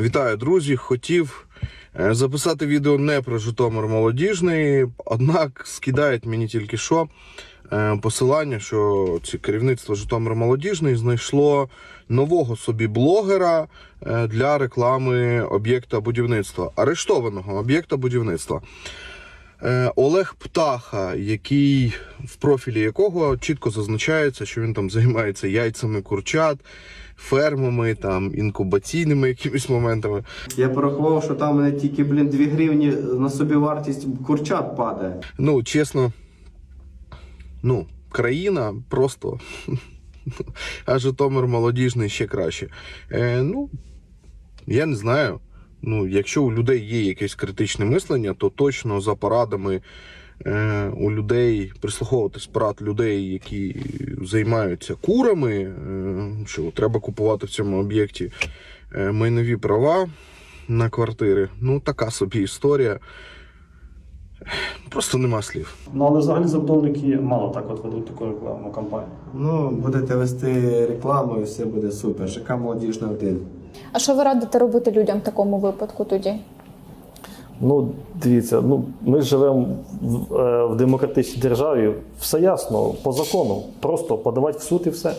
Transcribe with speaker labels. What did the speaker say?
Speaker 1: Вітаю, друзі! Хотів е, записати відео не про Житомир молодіжний, однак скидають мені тільки що е, посилання, що ці керівництво Житомир молодіжний знайшло нового собі блогера е, для реклами об'єкта будівництва, арештованого об'єкта будівництва. Е, Олег Птаха, який в профілі якого чітко зазначається, що він там займається яйцями курчат, фермами, там інкубаційними якимись моментами.
Speaker 2: Я порахував, що там мене тільки, блін, 2 гривні на собівартість курчат падає.
Speaker 1: Ну, чесно, ну, країна просто. А Житомир молодіжний ще краще. Е, ну, я не знаю. Ну, якщо у людей є якесь критичне мислення, то точно за порадами е, у людей прислуховуватись порад людей, які займаються курами, е, що треба купувати в цьому об'єкті е, майнові права на квартири. Ну, така собі історія. Просто нема слів.
Speaker 3: Ну але взагалі забудовники мало так от ведуть таку рекламну кампанію.
Speaker 2: Ну, будете вести рекламу і все буде супер. ЖК молодіжна один.
Speaker 4: А що ви радите робити людям в такому випадку тоді?
Speaker 3: Ну, дивіться, ну ми живемо в, е, в демократичній державі. Все ясно, по закону. Просто подавати в суд і все.